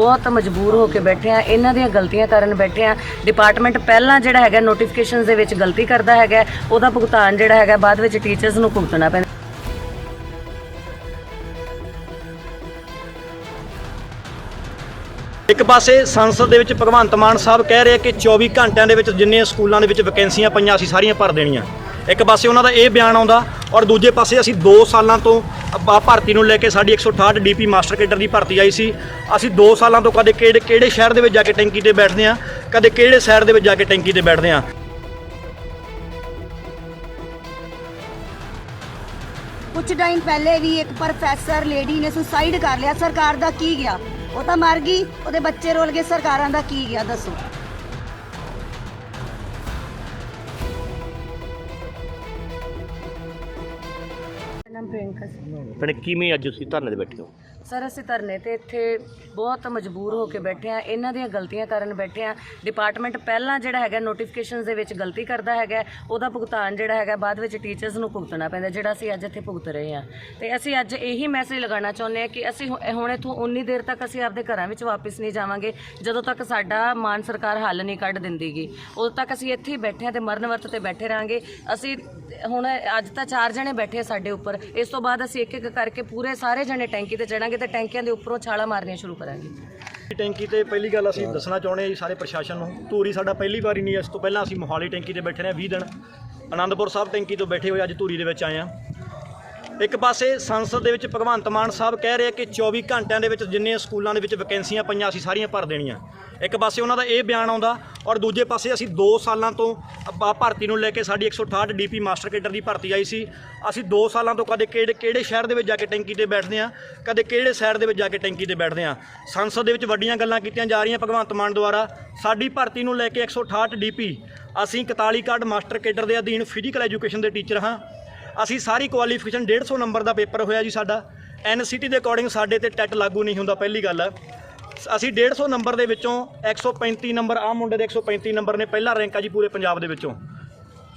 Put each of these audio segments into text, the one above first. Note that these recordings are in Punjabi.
ਬਹੁਤ ਮਜਬੂਰ ਹੋ ਕੇ ਬੈਠੇ ਆ। ਇਹਨਾਂ ਦੀਆਂ ਗਲਤੀਆਂ ਕਾਰਨ ਬੈਠੇ ਆ। ਡਿਪਾਰਟਮੈਂਟ ਪਹਿਲਾਂ ਜਿਹੜਾ ਹੈਗਾ ਨੋਟੀਫਿਕੇਸ਼ਨਸ ਦੇ ਵਿੱਚ ਗਲਤੀ ਕਰਦਾ ਹੈਗਾ ਉਹਦਾ ਭੁਗਤਾਨ ਜਿਹੜਾ ਹੈਗਾ ਬਾਅਦ ਵਿੱਚ ਟੀਚਰਸ ਨੂੰ ਭੁਗਤਣਾ ਪੈਂਦਾ। ਇੱਕ ਪਾਸੇ ਸੰਸਦ ਦੇ ਵਿੱਚ ਭਗਵੰਤ ਮਾਨ ਸਾਹਿਬ ਕਹਿ ਰਹੇ ਕਿ 24 ਘੰਟਿਆਂ ਦੇ ਵਿੱਚ ਜਿੰਨੇ ਸਕੂਲਾਂ ਦੇ ਵਿੱਚ ਵੈਕੈਂਸੀਆਂ ਪਈਆਂ ਅਸੀਂ ਸਾਰੀਆਂ ਭਰ ਦੇਣੀਆਂ। ਇੱਕ ਪਾਸੇ ਉਹਨਾਂ ਦਾ ਇਹ ਬਿਆਨ ਆਉਂਦਾ ਔਰ ਦੂਜੇ ਪਾਸੇ ਅਸੀਂ 2 ਸਾਲਾਂ ਤੋਂ ਭਰਤੀ ਨੂੰ ਲੈ ਕੇ ਸਾਡੀ 168 ਡੀਪੀ ਮਾਸਟਰ ਕੇਡਰ ਦੀ ਭਰਤੀ ਆਈ ਸੀ। ਅਸੀਂ 2 ਸਾਲਾਂ ਤੋਂ ਕਦੇ ਕਿਹੜੇ ਕਿਹੜੇ ਸ਼ਹਿਰ ਦੇ ਵਿੱਚ ਜਾ ਕੇ ਟੈਂਕੀ ਤੇ ਬੈਠਦੇ ਆ ਕਦੇ ਕਿਹੜੇ ਸ਼ਹਿਰ ਦੇ ਵਿੱਚ ਜਾ ਕੇ ਟੈਂਕੀ ਤੇ ਬੈਠਦੇ ਆ ਕੁਝ ਟਾਈਮ ਪਹਿਲੇ ਵੀ ਇੱਕ ਪ੍ਰੋਫੈਸਰ ਲੇਡੀ ਨੇ ਸੁਸਾਈਡ ਕਰ ਲਿਆ, ਸਰਕਾਰ ਦਾ ਕੀ ਗਿਆ? ਉਹ ਤਾਂ ਮਰ ਗਈ, ਉਹਦੇ ਬੱਚੇ ਰੋਲ ਗਏ, ਸਰਕਾਰਾਂ ਦਾ ਕੀ ਗਿਆ, ਦੱਸੋ। ਨਾਮ ਪ੍ਰਿਯੰਕਾ ਸੀ। ਭੈਣੇ ਕਿਵੇਂ ਅੱਜ ਤੁਸੀਂ ਧਰਨੇ ਤੇ ਬੈਠੇ ਹੋ? ਸਰ, ਅਸੀਂ ਧਰਨੇ ਤੇ ਇੱਥੇ ਬਹੁਤ ਮਜਬੂਰ ਹੋ ਕੇ ਬੈਠੇ ਆ ਇਹਨਾਂ ਦੀਆਂ ਗਲਤੀਆਂ ਕਾਰਨ ਬੈਠੇ ਆ ਡਿਪਾਰਟਮੈਂਟ ਪਹਿਲਾਂ ਜਿਹੜਾ ਹੈਗਾ ਨੋਟੀਫਿਕੇਸ਼ਨਸ ਦੇ ਵਿੱਚ ਗਲਤੀ ਕਰਦਾ ਹੈਗਾ ਉਹਦਾ ਭੁਗਤਾਨ ਜਿਹੜਾ ਹੈਗਾ, ਬਾਅਦ ਵਿੱਚ ਟੀਚਰਸ ਨੂੰ ਭੁਗਤਣਾ ਪੈਂਦਾ ਜਿਹੜਾ ਅਸੀਂ ਅੱਜ ਇੱਥੇ ਭੁਗਤ ਰਹੇ ਆ ਤੇ ਅਸੀਂ ਅੱਜ ਇਹੀ ਮੈਸੇਜ ਲਗਾਉਣਾ ਚਾਹੁੰਦੇ ਆ ਕਿ ਅਸੀਂ ਹੁ- ਹੁਣ ਇੱਥੋਂ ਉਨੀ ਦੇਰ ਤੱਕ ਅਸੀਂ ਆਪਦੇ ਘਰਾਂ ਵਿੱਚ ਵਾਪਸ ਨਹੀਂ ਜਾਵਾਂਗੇ, ਜਦੋਂ ਤੱਕ ਸਾਡਾ ਮਾਨ ਸਰਕਾਰ ਹੱਲ ਨਹੀਂ ਕੱਢ ਦਿੰਦੀਗੀ। ਉਦੋਂ ਤੱਕ ਅਸੀਂ ਇੱਥੇ ਹੀ ਬੈਠੇ ਆ ਤੇ ਮਰਨ ਵਰਤ ਤੇ ਬੈਠੇ ਰਾਂਗੇ ਅਸੀਂ ਹੁਣ ਅੱਜ ਤਾਂ ਚਾਰ ਜਣੇ ਬੈਠੇ ਆ ਸਾਡੇ ਉੱਪਰ। ਇਸ ਤੋਂ ਬਾਅਦ ਅਸੀਂ ਇੱਕ ਇੱਕ ਕਰਕੇ ਪੂਰੇ ਸਾਰੇ ਜਣੇ ਟੈਂਕੀ ਤੇ ਚੜਾਂਗੇ ਤੇ ਟੈਂਕੀਆਂ ਦੇ ਉੱਪਰੋਂ ਛਾਲਾਂ ਮਾਰਨੀਆਂ ਸ਼ੁਰੂ ਕਰਾਂਗੇ। ਟੈਂਕੀ ਤੇ ਪਹਿਲੀ ਗੱਲ ਅਸੀਂ ਦੱਸਣਾ ਚਾਹੁੰਦੇ ਹਾਂ ਜੀ ਸਾਰੇ ਪ੍ਰਸ਼ਾਸਨ ਨੂੰ, ਧੂਰੀ ਸਾਡਾ ਪਹਿਲੀ ਵਾਰੀ ਨਹੀਂ ਇਸ ਤੋਂ ਪਹਿਲਾਂ ਅਸੀਂ ਮੋਹਾਲੀ ਟੈਂਕੀ ਤੇ ਬੈਠੇ ਰਹੇ 20 ਦਿਨ। ਆਨੰਦਪੁਰ ਸਾਹਿਬ ਟੈਂਕੀ ਤੋਂ ਬੈਠੇ ਹੋਏ ਅੱਜ ਧੂਰੀ ਦੇ ਵਿੱਚ ਆਏ ਹਾਂ। ਇੱਕ ਪਾਸੇ ਸੰਸਦ ਦੇ ਵਿੱਚ ਭਗਵੰਤ ਮਾਨ ਸਾਹਿਬ ਕਹਿ ਰਹੇ ਕਿ 24 ਘੰਟਿਆਂ ਦੇ ਵਿੱਚ ਜਿੰਨੇ ਸਕੂਲਾਂ ਦੇ ਵਿੱਚ ਵੈਕੈਂਸੀਆਂ ਪਈਆਂ, ਅਸੀਂ ਸਾਰੀਆਂ ਭਰ ਦੇਣੀਆਂ। ਇੱਕ ਪਾਸੇ ਉਹਨਾਂ ਦਾ ਇਹ ਬਿਆਨ ਆਉਂਦਾ ਔਰ ਦੂਜੇ ਪਾਸੇ ਅਸੀਂ 2 ਸਾਲਾਂ ਤੋਂ ਭਰਤੀ ਨੂੰ ਲੈ ਕੇ ਸਾਡੀ 168 ਡੀਪੀ ਮਾਸਟਰ ਕੇਡਰ ਦੀ ਭਰਤੀ ਆਈ ਸੀ। ਅਸੀਂ 2 ਸਾਲਾਂ ਤੋਂ ਕਦੇ ਕਿਹੜੇ ਕਿਹੜੇ ਸ਼ਹਿਰ ਦੇ ਵਿੱਚ ਜਾ ਕੇ ਟੈਂਕੀ ਤੇ ਬੈਠਦੇ ਆ ਕਦੇ ਕਿਹੜੇ ਸ਼ਹਿਰ ਦੇ ਵਿੱਚ ਜਾ ਕੇ ਟੈਂਕੀ ਤੇ ਬੈਠਦੇ ਆ ਸੰਸਦ ਦੇ ਵਿੱਚ ਵੱਡੀਆਂ ਗੱਲਾਂ ਕੀਤੀਆਂ ਜਾ ਰਹੀਆਂ ਭਗਵੰਤ ਮਾਨ ਦੁਆਰਾ। ਸਾਡੀ ਭਰਤੀ ਨੂੰ ਲੈ ਕੇ 168 ਡੀਪੀ ਅਸੀਂ 41 ਕਾਰਡ ਮਾਸਟਰ ਕੇਡਰ ਦੇ ਅਧੀਨ ਫਿਜ਼ੀਕਲ ਐਜੂਕੇਸ਼ਨ ਦੇ ਟੀਚਰ ਹਾਂ। ਅਸੀਂ ਸਾਰੀ ਕੁਆਲੀਫਿਕੇਸ਼ਨ 150 ਨੰਬਰ ਦਾ ਪੇਪਰ ਹੋਇਆ ਜੀ ਸਾਡਾ। ਐਨਸੀਟੀ ਦੇ ਅਕੋਰਡਿੰਗ ਸਾਡੇ ਤੇ ਟੈਟ ਲਾਗੂ ਨਹੀਂ ਹੁੰਦਾ, ਪਹਿਲੀ ਗੱਲ। ਅਸੀਂ 150 ਨੰਬਰ ਦੇ ਵਿੱਚੋਂ 135 ਨੰਬਰ ਆ ਮੁੰਡੇ ਦੇ 135 ਨੰਬਰ ਨੇ ਪਹਿਲਾ ਰੈਂਕ ਆ ਜੀ ਪੂਰੇ ਪੰਜਾਬ ਦੇ ਵਿੱਚੋਂ।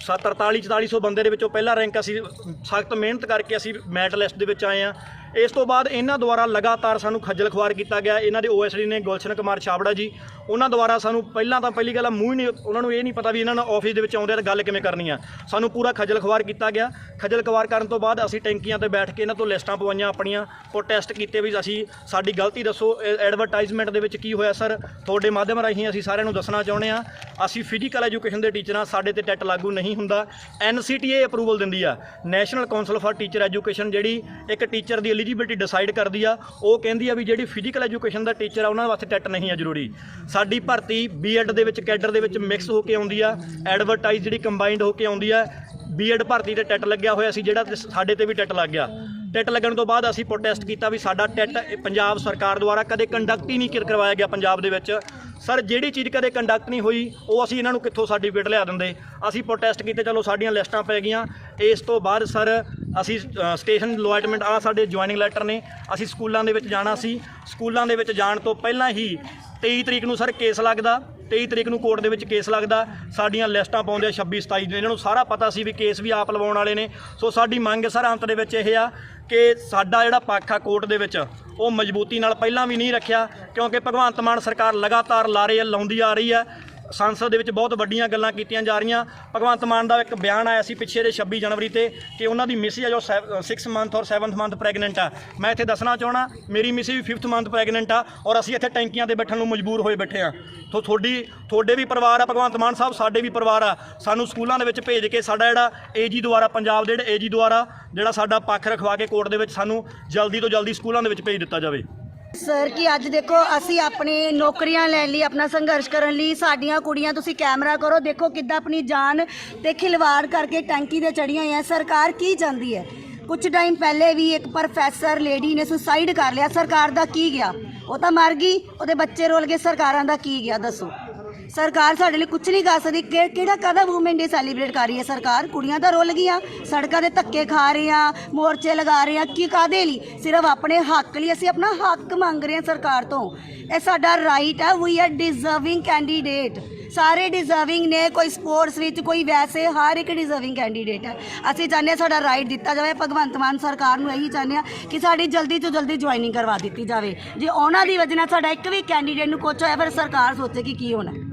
43 4400 ਬੰਦੇ ਦੇ ਵਿੱਚੋਂ ਪਹਿਲਾ ਰੈਂਕ ਅਸੀਂ ਸਖਤ ਮਿਹਨਤ ਕਰਕੇ ਅਸੀਂ ਮੈਟ ਲਿਸਟ ਦੇ ਵਿੱਚ ਆਏ ਆ। ਇਸ ਤੋਂ ਬਾਅਦ ਇਹਨਾਂ ਦੁਆਰਾ ਲਗਾਤਾਰ ਸਾਨੂੰ ਖੱਜਲ ਖੁਆਰ ਕੀਤਾ ਗਿਆ। ਇਹਨਾਂ ਦੇ ਓਐਸਡੀ ਨੇ ਗੁਲਸ਼ਨ ਕੁਮਾਰ ਛਾਬੜਾ ਜੀ, ਉਹਨਾਂ ਦੁਆਰਾ ਸਾਨੂੰ ਪਹਿਲਾਂ ਤਾਂ ਪਹਿਲੀ ਗੱਲ ਮੂੰਹ ਹੀ ਨਹੀਂ, ਉਹਨਾਂ ਨੂੰ ਇਹ ਨਹੀਂ ਪਤਾ ਵੀ ਇਹਨਾਂ ਨੂੰ ਆਫਿਸ ਦੇ ਵਿੱਚ ਆਉਂਦੇ ਆ ਤਾਂ ਗੱਲ ਕਿਵੇਂ ਕਰਨੀ ਆ। ਸਾਨੂੰ ਪੂਰਾ ਖੱਜਲ ਖੁਆਰ ਕੀਤਾ ਗਿਆ। ਖੱਜਲ ਖੁਆਰ ਕਰਨ ਤੋਂ ਬਾਅਦ ਅਸੀਂ ਟੈਂਕੀਆਂ ਤੇ ਬੈਠ ਕੇ ਇਹਨਾਂ ਤੋਂ ਲਿਸਟਾਂ ਪਵਾਈਆਂ ਆਪਣੀਆਂ ਪ੍ਰੋਟੈਸਟ ਕੀਤੇ ਵੀ ਅਸੀਂ, ਸਾਡੀ ਗਲਤੀ ਦੱਸੋ ਐਡਵਰਟਾਈਜ਼ਮੈਂਟ ਦੇ ਵਿੱਚ ਕੀ ਹੋਇਆ ਸਰ? ਤੁਹਾਡੇ ਮਾਧਿਅਮ ਰਾਹੀਂ ਅਸੀਂ ਸਾਰਿਆਂ ਨੂੰ ਦੱਸਣਾ ਚਾਹੁੰਦੇ ਆ। ਅਸੀਂ ਫਿਜ਼ੀਕਲ ਐਜੂਕੇਸ਼ਨ ਦੇ ਟੀਚਰਾਂ ਸਾਡੇ ਤੇ ਟੈਟ ਲਾਗੂ ਨਹੀਂ ਹੁੰਦਾ। ਐਨਸੀਟੀਏ ਅਪਰੂਵਲ ਦਿੰਦੀ ਆ। National council for teacher education ਜਿਹੜੀ ਇੱਕ ਟੀਚਰ ਦੀ ਐਲੀਜੀਬਿਲਟੀ ਡਿਸਾਈਡ ਕਰਦੀ ਆ, ਉਹ ਕਹਿੰਦੀ ਆ ਵੀ ਜਿਹੜੀ ਫਿਜ਼ੀਕਲ ਐਜੂਕੇਸ਼ਨ ਦਾ ਟੀਚਰ ਆ, ਉਹਨਾਂ ਵਾਸਤੇ ਟੈਟ ਨਹੀਂ ਆ ਜ਼ਰੂਰੀ। ਸਾਡੀ ਭਰਤੀ ਬੀਐਡ ਦੇ ਵਿੱਚ, ਕੈਡਰ ਦੇ ਵਿੱਚ ਮਿਕਸ ਹੋ ਕੇ ਆਉਂਦੀ ਆ ਐਡਵਰਟਾਈਜ਼ ਜਿਹੜੀ ਕੰਬਾਈਨਡ ਹੋ ਕੇ ਆਉਂਦੀ ਆ ਬੀਐਡ ਭਰਤੀ ਤੇ ਟੈਟ ਲੱਗਿਆ ਹੋਇਆ ਸੀ, ਜਿਹੜਾ ਤੇ ਸਾਡੇ ਤੇ ਵੀ ਟੈਟ ਲੱਗ ਗਿਆ। ਟੈਟ ਲੱਗਣ ਤੋਂ ਬਾਅਦ ਅਸੀਂ ਪ੍ਰੋਟੈਸਟ ਕੀਤਾ ਵੀ ਸਾਡਾ ਟੈਟ ਪੰਜਾਬ ਸਰਕਾਰ ਦੁਆਰਾ ਕਦੇ ਕੰਡਕਟ ਹੀ ਨਹੀਂ ਕਰ- ਕਰਵਾਇਆ ਗਿਆ ਪੰਜਾਬ ਦੇ ਵਿੱਚ। ਸਰ, ਜਿਹੜੀ ਚੀਜ਼ ਕਦੇ ਕੰਡਕਟ ਨਹੀਂ ਹੋਈ, ਉਹ ਅਸੀਂ ਇਹਨਾਂ ਨੂੰ ਕਿੱਥੋਂ ਸਰਟੀਫਿਕੇਟ ਲਿਆ ਦਿੰਦੇ? ਅਸੀਂ ਪ੍ਰੋਟੈਸਟ ਕੀਤੇ, ਚਲੋ ਸਾਡੀਆਂ ਲਿਸਟਾਂ ਪੈ ਗਈਆਂ। ਇਸ ਤੋਂ ਬਾਅਦ, ਸਰ ਅਸੀਂ ਸਟੇਸ਼ਨ ਲੋਇਟਮੈਂਟ ਆ ਸਾਡੇ ਜੁਆਇਨਿੰਗ ਲੈਟਰ ਨੇ, ਅਸੀਂ ਸਕੂਲਾਂ ਦੇ ਵਿੱਚ ਜਾਣਾ ਸੀ। ਸਕੂਲਾਂ ਦੇ ਵਿੱਚ ਜਾਣ ਤੋਂ ਪਹਿਲਾਂ ਹੀ 23 ਤਰੀਕ ਨੂੰ ਸਰ ਕੇਸ ਲੱਗਦਾ 23 ਤਰੀਕ ਨੂੰ ਕੋਰਟ ਦੇ ਵਿੱਚ ਕੇਸ ਲੱਗਦਾ। ਸਾਡੀਆਂ ਲਿਸਟਾਂ ਪਾਉਂਦੇ ਆ 26 27 ਨੂੰ ਇਹਨਾਂ ਨੂੰ ਸਾਰਾ ਪਤਾ ਸੀ ਵੀ ਕੇਸ ਵੀ ਆਪ ਲਵਾਉਣ ਵਾਲੇ ਨੇ। ਸੋ ਸਾਡੀ ਮੰਗ ਸਰ ਅੰਤ ਦੇ ਵਿੱਚ ਇਹ ਆ ਕਿ ਸਾਡਾ ਜਿਹੜਾ ਪੱਖ ਆ ਕੋਰਟ ਦੇ ਵਿੱਚ, ਉਹ ਮਜ਼ਬੂਤੀ ਨਾਲ ਪਹਿਲਾਂ ਵੀ ਨਹੀਂ ਰੱਖਿਆ, ਕਿਉਂਕਿ ਭਗਵੰਤ ਮਾਨ ਸਰਕਾਰ ਲਗਾਤਾਰ ਲਾਰੇ ਲਾਉਂਦੀ ਆ ਰਹੀ ਹੈ। ਸੰਸਦ ਦੇ ਵਿੱਚ ਬਹੁਤ ਵੱਡੀਆਂ ਗੱਲਾਂ ਕੀਤੀਆਂ ਜਾ ਰਹੀਆਂ। ਭਗਵੰਤ ਮਾਨ ਦਾ ਇੱਕ ਬਿਆਨ ਆਇਆ ਸੀ ਪਿੱਛੇ ਦੇ 26 ਜਨਵਰੀ ਤੇ ਕਿ ਉਹਨਾਂ ਦੀ ਮਿਸੀ ਆ ਜੋ 6 ਮੰਥ ਔਰ 7th ਮੰਥ ਪ੍ਰੈਗਨੈਂਟ ਆ। ਮੈਂ ਇੱਥੇ ਦੱਸਣਾ ਚਾਹਣਾ ਮੇਰੀ ਮਿਸੀ ਵੀ 5th ਮੰਥ ਪ੍ਰੈਗਨੈਂਟ ਆ ਔਰ ਅਸੀਂ ਇੱਥੇ ਟੈਂਕੀਆਂ ਤੇ ਬੈਠਣ ਨੂੰ ਮਜਬੂਰ ਹੋਏ ਬੈਠੇ ਆ। ਤੋ ਤੁਹਾਡੀ ਤੁਹਾਡੇ ਵੀ ਪਰਿਵਾਰ ਆ, ਭਗਵੰਤ ਮਾਨ ਸਾਹਿਬ ਸਾਡੇ ਵੀ ਪਰਿਵਾਰ ਆ। ਸਾਨੂੰ ਸਕੂਲਾਂ ਦੇ ਵਿੱਚ ਭੇਜ ਕੇ ਸਾਡਾ ਜਿਹੜਾ ਏਜੀ ਦੁਆਰਾ, ਪੰਜਾਬ ਦੇ ਜਿਹੜੇ ਏਜੀ ਦੁਆਰਾ, ਜਿਹੜਾ ਸਾਡਾ ਪੱਖ ਰਖਵਾ ਕੇ ਕੋਰਟ ਦੇ ਵਿੱਚ ਸਾਨੂੰ ਜਲਦੀ ਤੋਂ ਜਲਦੀ ਸਕੂਲਾਂ ਦੇ ਵਿੱਚ ਭੇਜ ਦਿੱਤਾ ਜਾਵੇ। ਸਰ ਕਿ ਅੱਜ ਦੇਖੋ, ਅਸੀਂ ਆਪਣੇ ਨੌਕਰੀਆਂ ਲੈਣ ਲਈ, ਆਪਣਾ ਸੰਘਰਸ਼ ਕਰਨ ਲਈ ਸਾਡੀਆਂ ਕੁੜੀਆਂ, ਤੁਸੀਂ ਕੈਮਰਾ ਕਰੋ, ਦੇਖੋ ਕਿੱਦਾਂ ਆਪਣੀ ਜਾਨ ਤੇ ਖਿਲਵਾੜ ਕਰਕੇ ਟੈਂਕੀ ਤੇ ਚੜੀਆਂ ਹੋਈਆਂ। ਸਰਕਾਰ ਕੀ ਚਾਹੁੰਦੀ ਹੈ? ਕੁਝ ਟਾਈਮ ਪਹਿਲੇ ਵੀ ਇੱਕ ਪ੍ਰੋਫੈਸਰ ਲੇਡੀ ਨੇ ਸੁਸਾਈਡ ਕਰ ਲਿਆ। ਸਰਕਾਰ ਦਾ ਕੀ ਗਿਆ? ਉਹ ਤਾਂ ਮਰ ਗਈ, ਉਹਦੇ ਬੱਚੇ ਰੋਲ ਗਏ। ਸਰਕਾਰਾਂ ਦਾ ਕੀ ਗਿਆ? ਦੱਸੋ। ਸਰਕਾਰ ਸਾਡੇ ਲਈ ਕੁਝ ਨਹੀਂ ਕਰ ਸਕਦੀ। ਕਿ- ਕਿਹੜਾ ਕਾਹਦਾ ਵੂਮਨ ਡੇ ਸੈਲੀਬ੍ਰੇਟ ਕਰ ਰਹੀ ਹੈ ਸਰਕਾਰ? ਕੁੜੀਆਂ ਤਾਂ ਰੁੱਲ ਗਈਆਂ, ਸੜਕਾਂ ਦੇ ਧੱਕੇ ਖਾ ਰਹੇ ਆ, ਮੋਰਚੇ ਲਗਾ ਰਹੇ ਆ, ਕੀ ਕਾਦੇ ਲਈ? ਸਿਰਫ ਆਪਣੇ ਹੱਕ ਲਈ ਅਸੀਂ ਆਪਣਾ ਹੱਕ ਮੰਗ ਰਹੇ ਹਾਂ ਸਰਕਾਰ ਤੋਂ। ਇਹ ਸਾਡਾ ਰਾਈਟ ਹੈ ਵੀ ਆਰ ਡਿਜ਼ਰਵਿੰਗ ਕੈਂਡੀਡੇਟ ਸਾਰੇ ਡਿਜ਼ਰਵਿੰਗ ਨੇ, ਕੋਈ ਸਪੋਰਟਸ ਵਿੱਚ, ਕੋਈ ਵੈਸੇ, ਹਰ ਇੱਕ ਡਿਜ਼ਰਵਿੰਗ ਕੈਂਡੀਡੇਟ ਹੈ ਅਸੀਂ ਚਾਹੁੰਦੇ ਹਾਂ ਸਾਡਾ ਰਾਈਟ ਦਿੱਤਾ ਜਾਵੇ। ਭਗਵੰਤ ਮਾਨ ਸਰਕਾਰ ਨੂੰ ਇਹੀ ਚਾਹੁੰਦੇ ਹਾਂ ਕਿ ਸਾਡੀ ਜਲਦੀ ਤੋਂ ਜਲਦੀ ਜੁਆਇਨਿੰਗ ਕਰਵਾ ਦਿੱਤੀ ਜਾਵੇ। ਜੇ ਉਹਨਾਂ ਦੀ ਵਜ੍ਹਾ ਨਾਲ ਸਾਡਾ ਇੱਕ ਵੀ ਕੈਂਡੀਡੇਟ ਨੂੰ ਕੁਛ ਹੋਇਆ, ਫਿਰ ਸਰਕਾਰ ਸੋਚੇ ਕਿ ਕੀ ਹੋਣਾ।